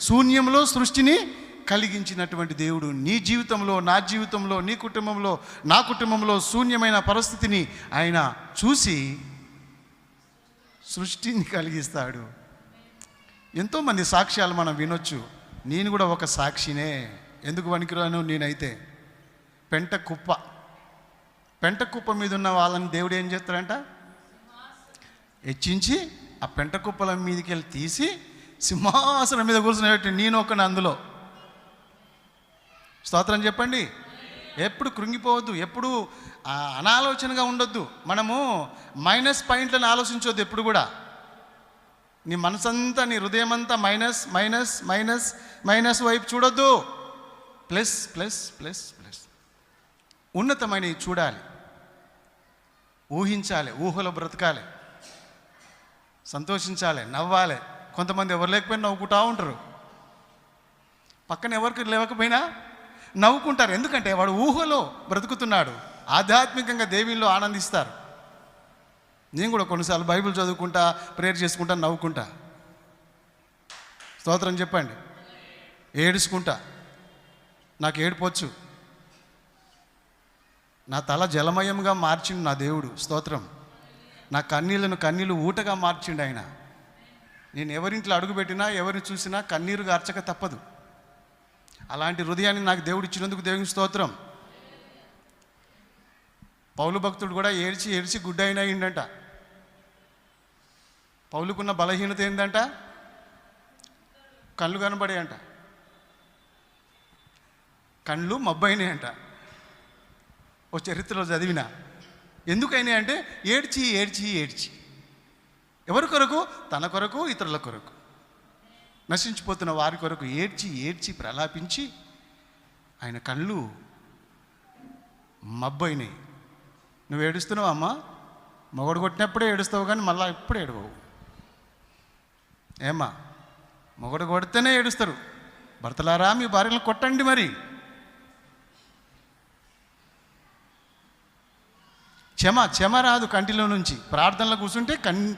శూన్యంలో సృష్టిని కలిగించినటువంటి దేవుడు. నీ జీవితంలో నా జీవితంలో నీ కుటుంబంలో నా కుటుంబంలో శూన్యమైన పరిస్థితిని ఆయన చూసి సృష్టిని కలిగిస్తాడు. ఎంతోమంది సాక్ష్యాలు మనం వినొచ్చు. నేను కూడా ఒక సాక్షినే. ఎందుకు వణికిరాను? నేనైతే పెంట కుప్ప. పెంట కుప్ప మీద ఉన్న వాళ్ళని దేవుడు ఏం చేస్తాడంట? హెచ్చించి ఆ పెంట కుప్పల మీదకి వెళ్ళి తీసి సింహాసనం మీద కూర్చునేటట్టు నేను ఒకని అందులో. స్తోత్రం చెప్పండి. ఎప్పుడు కృంగిపోవద్దు ఎప్పుడు అనాలోచనగా ఉండొద్దు. మనము మైనస్ పాయింట్లను ఆలోచించవద్దు ఎప్పుడు కూడా. నీ మనసంతా నీ హృదయం అంతా మైనస్ మైనస్ మైనస్ మైనస్ వైపు చూడొద్దు. Plus plus plus plus. ఉన్నతమైనవి చూడాలి. ఊహించాలి ఊహలో బ్రతకాలి. సంతోషించాలి నవ్వాలి. కొంతమంది ఎవరు లేకపోయినా నవ్వుకుంటా ఉంటారు. పక్కన ఎవరికి లేవకపోయినా నవ్వుకుంటారు. ఎందుకంటే వాడు ఊహలో బ్రతుకుతున్నాడు. ఆధ్యాత్మికంగా దేవుల్లో ఆనందిస్తారు. నేను కూడా కొన్నిసార్లు బైబిల్ చదువుకుంటా ప్రేయర్ చేసుకుంటా నవ్వుకుంటా. స్తోత్రం చెప్పండి. ఏడుచుకుంటా. నాకు ఏడిపోవచ్చు నా తల జలమయంగా మార్చిండు నా దేవుడు. స్తోత్రం. నా కన్నీళ్ళను కన్నీళ్ళు ఊటగా మార్చిండు ఆయన. నేను ఎవరింట్లో అడుగుపెట్టినా ఎవరిని చూసినా కన్నీరు గార్చక తప్పదు. అలాంటి హృదయాన్ని నాకు దేవుడు ఇచ్చినందుకు దేవుని స్తోత్రం. పౌలు భక్తుడు కూడా ఏడ్చి ఏడ్చి గుడ్డ అయిన అయిందంట పౌలుకున్న బలహీనత ఏంటంట కళ్ళు కనబడాయంట. కళ్ళు మబ్బైనాయి అంట ఓ చరిత్రలో చదివిన. ఎందుకైనాయి అంటే ఏడ్చి ఏడ్చి ఏడ్చి. ఎవరి కొరకు? తన కొరకు ఇతరుల కొరకు. నశించిపోతున్న వారి కొరకు ఏడ్చి ఏడ్చి ప్రలాపించి ఆయన కళ్ళు మబ్బైనాయి నువ్వు ఏడుస్తున్నావు అమ్మా? మొగడు కొట్టినప్పుడే ఏడుస్తావు కానీ మళ్ళీ ఎప్పుడు ఏడవవు. ఏమ్మా? మొగడు కొడితేనే ఏడుస్తారు. భర్తలారా మీ భార్యలను కొట్టండి మరి. క్షమ క్షమ రాదు కంటిలో నుంచి. ప్రార్థనలో కూర్చుంటే కన్